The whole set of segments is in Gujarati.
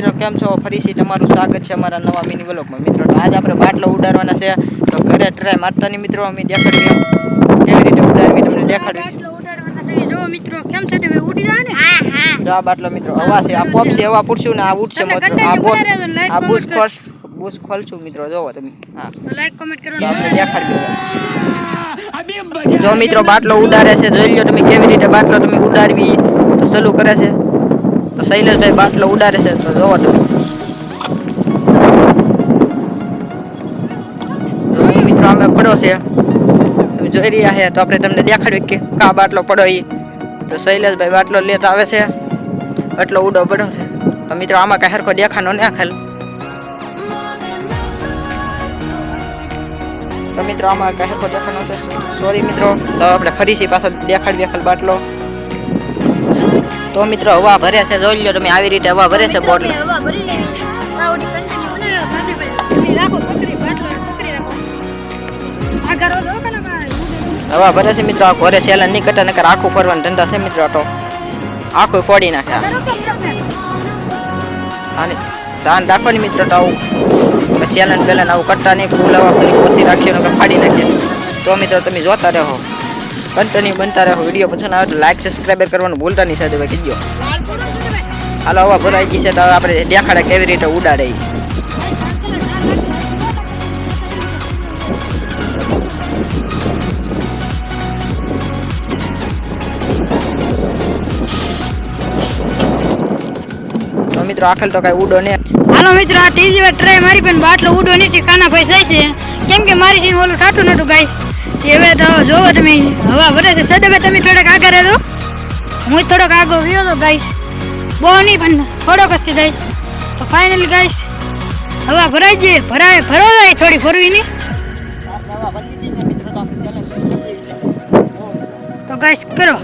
મિત્રો કેમ છો? ફરીથી તમારું સ્વાગત છે અમારા નવા મિની વ્લોગમાં મિત્રો તો આજ આપણે બાટલો ઉડાડવાના છે. તો ઘરે ટ્રાય મારતાની મિત્રો અમે દેખાડવી કેવી રીતે ઉડાડવી તમને દેખાડવી બાટલો ઉડાડવાના છે. જો મિત્રો કેમ છે તમે? ઉડી જાય ને. હા હા. જો આ બાટલો મિત્રો હવા છે. આ પોપ છે હવા પૂરશું ને આ તમને મિત્રો. આ બુશ બુશ ખોલશું મિત્રો જોવો તમે. હા. લાઈક કોમેન્ટ તો આપણે દેખાડવી જો મિત્રો બાટલો ઉડાડે છે જોઈ લો તમે કેવી રીતે બાટલો તમે ઉડાડવી. તો સલું કરે છે. તો શૈલેષભાઈ બાટલો ઉડાડે છે તો જોવો તમે જો મિત્રો, અમે પડો છે. તમે જોઈ રહ્યા છે, તો આપણે તમને દેખાડવી કે કા બાટલો પડો એ તો શૈલેષભાઈ બાટલો લેતા આવે છે. એટલો ઉડો પડો છે. તો મિત્રો, આમાં કાંઈ હરખો દેખાનો ના ખાલ. તો મિત્રો, આમાં કાંઈ હરખો દેખાનો તો સોરી મિત્રો, તો આપણે ફરીથી પાછો દેખાડવી ખાલ બાટલો. તો મિત્રો હવા ભરે છે જોઈ લો તમે આવી રીતે હવા ભરે છે બોટ હવા ભરી લેવી આવડી કન્ટિન્યુ બનાવ્યો સાથે તમે રાખો પકડી બાટલો પકડી રાખો. આગળ વધો કે ના હવા ભરે છે મિત્રો આ ઘરે સેલ નહીં કટા નકર આખું ફરવાનું ધંધા છે મિત્રો તો. આખું ફોડી નાખે આ. કરો અને ધ્યાન રાખો ને મિત્રો તો આવું. સેલન પેલા આવું કટ્ટા નહીં ફૂલ હવા ફરી ઓછી રાખીએ નકર ફાડી નાખીએ. તો મિત્રો તમે જોતા રહો. કન્ટિન્યુ બનતા રહો. વીડિયો પસંદ આવે તો લાઈક સબસ્ક્રાઈબર કરવાનું ભૂલતા નહીં. સાથે ભાઈ કીજો લાઈક કરો કે ભાઈ હાલો, હવા ભરાઈ ગઈ છે તો આપણે દેખાડે કેવી રીતે ઉડાડે મિત્રો આખલ તો કઈ ઉડો ને. હાલો મિત્રો, આ ત્રીજી વાર ટ્રાય મારી પણ બાટલો ઉડો નથી. કાના ભાઈ થાય છે. કેમ કે મારી જીન ઓલું ઠાઠું નતું ગાય. હવે તો જોવો તમે. હવા ભરે છે. સદે તમે થોડાક આગળ રહેજો. હું થોડોક આગળ રહ્યો તો ગાઈશ બહુ નહીં, પણ થોડોક જ ગાઈશ તો ફાઇનલ ગાઈશ હવા ભરાઈ જઈએ ભરાય ભરો જાય થોડી ફરવી નહીં તો ગાઈશ કરો.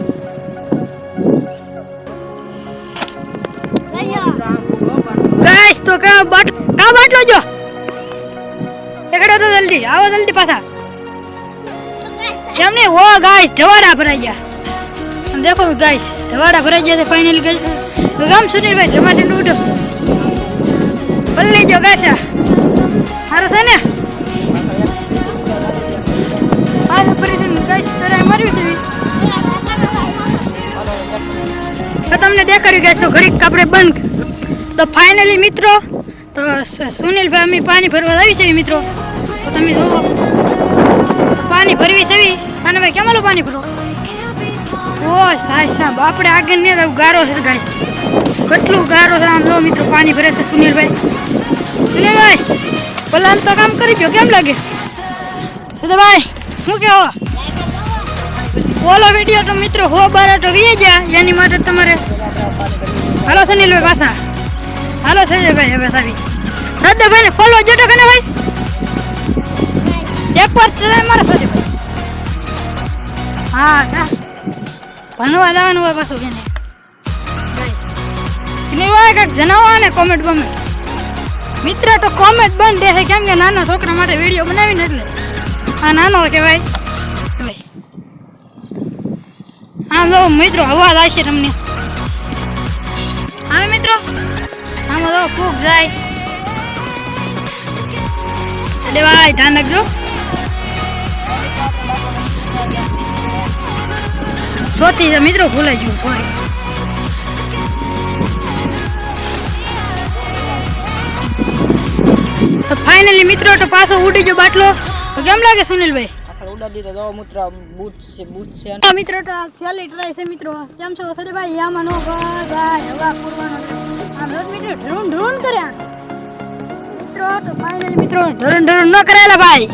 ગાઈશ તો કા બાટ, કા બાટલો જો. એકડો તો જલ્દી. આવો જલ્દી પાછા. એમને હો ગાઈસ ધવાડા ભરાઈ ગયા. દેખો ગાઈસ ધવાડા ભરાઈ ગયા છે ફાઇનલી ગાઈસ. તો ગામ સુનિલભાઈ ટમાટર ઉડો બલ્લી જો ગાઈસ હારો છે ને? હાલ ઓપરેશન ગાઈસ તરે તો તમને દેખાડ્યું કે શું ઘડીક આપણે બંધ. તો ફાઇનલી મિત્રો, તો સુનિલભાઈ, અમે પાણી ભરવા આવી છે મિત્રો. તો તમે જુઓ પાણી ભરવી છે અને ભાઈ કેમ પાણી ભરો? ઓ સાહેબ સાહેબ આપણે આગળ નહીં આવું ગારો છે ગાય. કેટલું ગારો છે આમ જો મિત્રો, પાણી ભરે છે સુનિલભાઈ. સુનિલભાઈ, પલાન તો કામ કરી ગયો કેમ લાગે? સુધાભાઈ શું કેવો? બોલો વીડિયો તો મિત્રો, હો બાર તો વી ગયા, એની માટે તમારે હાલો સુનિલભાઈ પાછા. હાલો સંજયભાઈ હવે સાહેબ સદાભાઈ ને ખોલવા જોટો કને ભાઈ? એક વાર ટ્રાય મારો સંજયભાઈ હા, ના. ભણવા જવાનું હોય પાછું કે નહીં? હોય કાંઈક જણાવો ને કોમેન્ટ બમેન્ટ મિત્ર તો કોમેન્ટ બંધ દે કેમ કે નાના છોકરા માટે વીડિયો બનાવીને એટલે. આ નાનો કહેવાય. આમ જો, મિત્રો, અવાજ આવશે તમને. આવે મિત્રો? આમાં તો ફૂગ જાય. અરે ભાઈ, ધ્યાન રાખજો. છે મિત્રો ભૂલાઈ ગયું સોરી તો ફાઇનલી મિત્રો તો પાછો ઉડી ગયો બાટલો. તો કેમ લાગે સુનિલભાઈ? ઉડાડી દીધો મૂત્ર બૂટ છે બૂટ છે. મિત્રો તો આ છેલ્લી ટ્રાય છે મિત્રો. કેમ છો? સદભાઈ નો ભાઈ હવા પૂરવાનો આમ રોજ મિત્રો ઢરૂણ કર્યા મિત્રો તો ફાઇનલી મિત્રો ઢરૂણ ઢરૂણ ન કરાયેલા ભાઈ.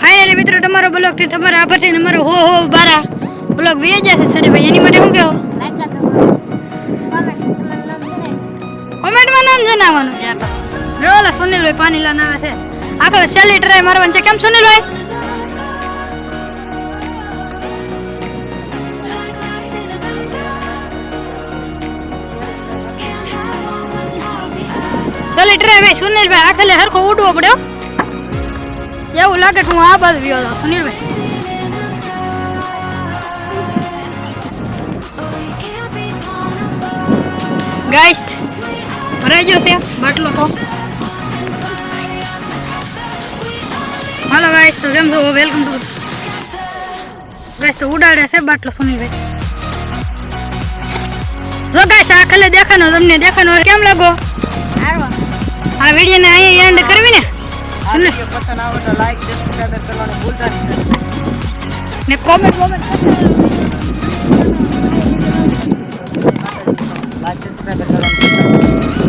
ફાઇનલી મિત્રો તમારો બ્લોગથી તમારા આભાર છે અમારો હો હો બારા. બ્લોગ વી જશે ભાઈ એની માટે શું કહેવો કોમેન્ટમાં નામ જણાવવાનું. યાર જો ઓલા સુનિલભાઈ પાણી લાન આવે છે. આખો છેલ્લી ટ્રાય મારવાની છે. કેમ સુનિલભાઈ? ચાલે ભાઈ, સુનિલભાઈ આખલે હરખો ઉડવો પડ્યો એવું લાગે કે હું આ બાજુ ગયો હતો, સુનિલભાઈ. ગાઈસ ભરાઈ ગયો છે બાટલો તો. હાલો ગાઈસ તો કેમ છો? વેલકમ ટુ ગાઈસ તો ઉડાડે છે બાટલો સુનિલભાઈ. જો ગાઈસ આ ખાલી દેખાનો તમને દેખાનો કેમ લાગો? આ વીડિયો ને અહીંયા એન્ડ કરવી ને? આ પસંદ આવે તો લાઈક સબસ્ક્રાઇબ કરવાનું ભૂલતા નહીં. ને કોમેન્ટ કોમેન્ટ લાઈક સબસ્ક્રાઇબ કરવાનું ભૂલતા નહીં